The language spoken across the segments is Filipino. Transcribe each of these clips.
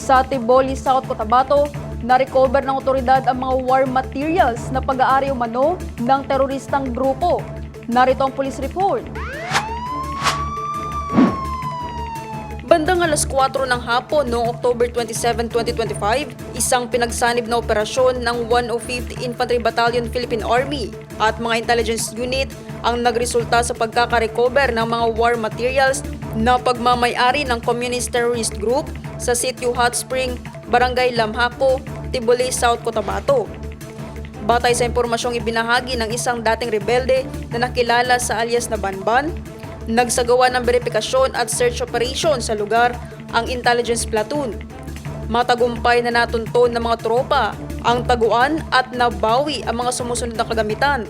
Sa Tiboli, South Cotabato, na-recover ng otoridad ang mga war materials na pag-aari umano ng teroristang grupo. Narito ang police report. Bandang alas 4 ng hapon noong October 27, 2025, isang pinagsanib na operasyon ng 105th Infantry Battalion Philippine Army at mga intelligence unit ang nagresulta sa pagkakarecover ng mga war materials na pagmamayari ng communist terrorist group sa Sitio Hot Spring, Barangay Lamhaco, Tiboli, South Cotabato. Batay sa impormasyong ibinahagi ng isang dating rebelde na nakilala sa alias na Banban, nagsagawa ng verifikasyon at search operation sa lugar ang intelligence platoon. Matagumpay na natunton ng mga tropa ang taguan at nabawi ang mga sumusunod na kagamitan.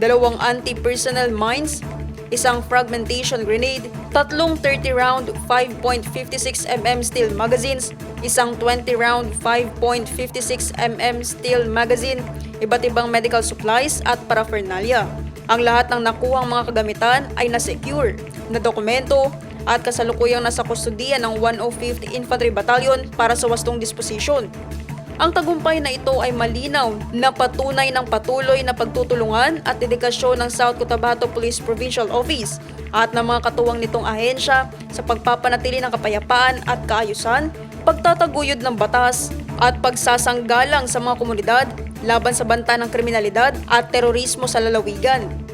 Dalawang anti-personnel mines, isang fragmentation grenade, tatlong 30-round 5.56mm steel magazines, isang 20-round 5.56mm steel magazine, iba't ibang medical supplies at paraphernalia. Ang lahat ng nakuhang mga kagamitan ay na-secure, na dokumento at kasalukuyang nasa kustudiya ng 105th Infantry Battalion para sa wastong disposisyon. Ang tagumpay na ito ay malinaw na patunay ng patuloy na pagtutulungan at dedikasyon ng South Cotabato Police Provincial Office at ng mga katuwang nitong ahensya sa pagpapanatili ng kapayapaan at kaayusan, pagtataguyod ng batas at pagsasanggalang sa mga komunidad laban sa banta ng kriminalidad at terorismo sa lalawigan.